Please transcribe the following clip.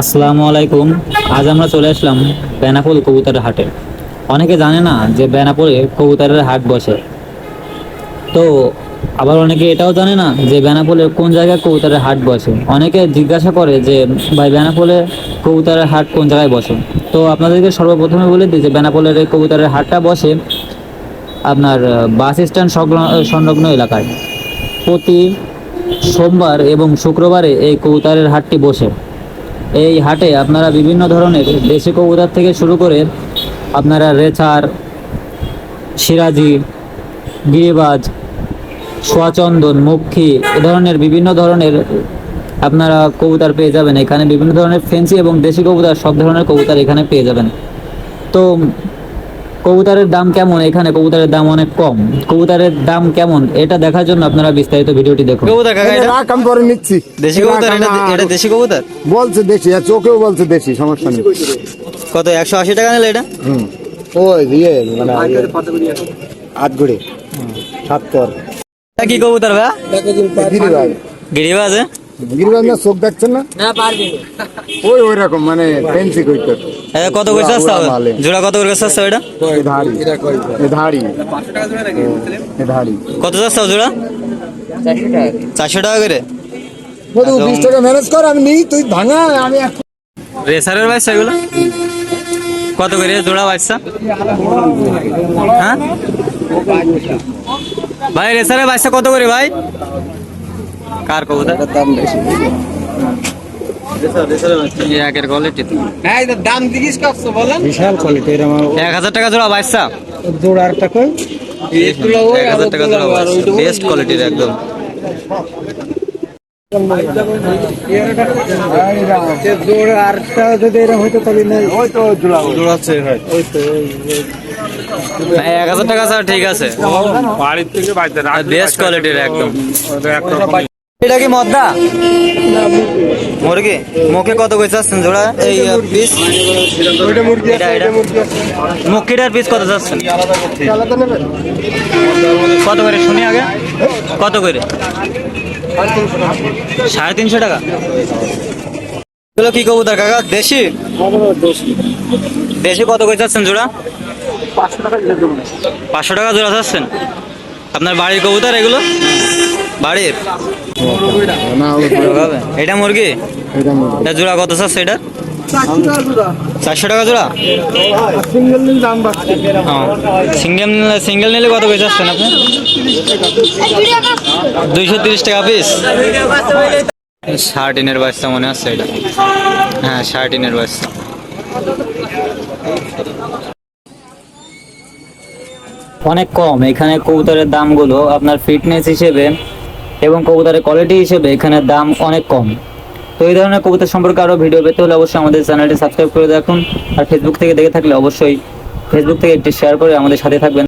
আসসালামু আলাইকুম। আজ আমরা চলে আসলাম বেনাপোল কবুতরের হাটে। অনেকে জানে না যে বেনাপোলে কবুতরের হাট বসে। তো আবার অনেকে এটাও জানে না যে বেনাপোলে কোন জায়গায় কবুতরের হাট বসে। অনেকে জিজ্ঞাসা করে যে, ভাই, বেনাপোলে কবুতরের হাট কোন জায়গায় বসে? তো আপনাদেরকে সর্বপ্রথমে বলে দিই যে, বেনাপোলের এই কবুতরের হাটটা বসে আপনার বাস স্ট্যান্ড সংলগ্ন এলাকায়। প্রতি সোমবার এবং শুক্রবারে এই কবুতরের হাটটি বসে। এই হাটে আপনারা বিভিন্ন ধরনের দেশি কবুতর থেকে শুরু করে আপনারা রেচার সিরাজি, গিরিবাজ, সোয়াচন্দন মুখী এ ধরনের বিভিন্ন ধরনের আপনারা কবুতর পেয়ে যাবেন। এখানে বিভিন্ন ধরনের ফেন্সি এবং দেশি কবুতর, সব ধরনের কবুতর এখানে পেয়ে যাবেন। তো কবুতরের দাম কেমন? এখানে কবুতরের দাম অনেক কম। কবুতরের দাম কেমন? এটা দেখার জন্য আপনারা বিস্তারিত ভিডিওটি দেখুন। কবুতর কাকা এটা রাখ আমি পরে নিচ্ছি। দেশি কবুতর এটা এটা দেশি কবুতর? বলছে দেশি আর চোখেও বলছে দেশি সমস্যা নেই। কত একশো আশি টাকা নিলে এটা? হুম। ওই দিয়ে মানে আটগুড়ি সাতপর এটা কি কবুতর ভাই? গিরিবাজ? গিরিবাজ হ্যাঁ? গিরিবাজ চোখ দেখছেন না? ওই ওই রকম মানে ফেন্সি কইতে। এটা কত করে সস্তা। জোড়া কত করে সস্তা এটা ধাড়ি। ধাড়ি এ ধাড়ি। কত সস্তা জোড়া? চারশো টাকা করে। বিশ টাকা ম্যানেজ কর আমি নিই তুই ভাঙা আমি রেসারের বাচ্চা এগুলো? কত করে জোড়া বাচ্চা হ্যাঁ? ভাই রেসারের বাচ্চা কত করে ভাই? কার কবুতর? এই একের কোয়ালিটি বিশাল কোয়ালিটি এর আমার এক হাজার টাকা জোড়া এক হাজার টাকা জোড়া বেস্ট কোয়ালিটির একদম। এক হাজার স্যার ঠিক আছে। বাড়ির থেকে বেস্ট কোয়ালিটির একদম। এটা কি মদ্দা? মুরগি। মুখে কত কই চাচ্ছেন জোড়া? এই পিস ওইটা মুরগি। এটা এটা মুরগি মুখিটার পিস কত চাচ্ছেন কত করে? শুনি আগে। কত করে? সাড়ে তিনশো টাকা। এগুলো কি কবুতর কাকা? দেশি? দেশি। কত করে চাচ্ছেন জোড়া? পাঁচশো টাকা জোড়া চাচ্ছেন আপনার বাড়ির কবুতর এগুলো? বাড়ির। এটা মুরগি? এটা জোড়া কত চাচ্ছে এটা? চারশো টাকা জোড়া? সিঙ্গেল নিন সিঙ্গেল সিঙ্গেল নিলে কত করে চাচ্ছেন আপনি? দুইশো তিরিশ টাকা পিস শার্টিনের বাচ্চা মনে হচ্ছে এটা। হ্যাঁ শার্টিনের বাচ্চা। অনেক কম। এখানে কবুতরের দামগুলো আপনার ফিটনেস হিসেবে এবং কবুতরের কোয়ালিটি হিসেবে এখানে দাম অনেক কম। তো এই ধরনের কবুতর সম্পর্কে আরও ভিডিও পেতে হলে অবশ্যই আমাদের চ্যানেলটি সাবস্ক্রাইব করে রাখুন। আর ফেসবুক থেকে দেখে থাকলে অবশ্যই ফেসবুক থেকে একটি শেয়ার করে আমাদের সাথে থাকবেন।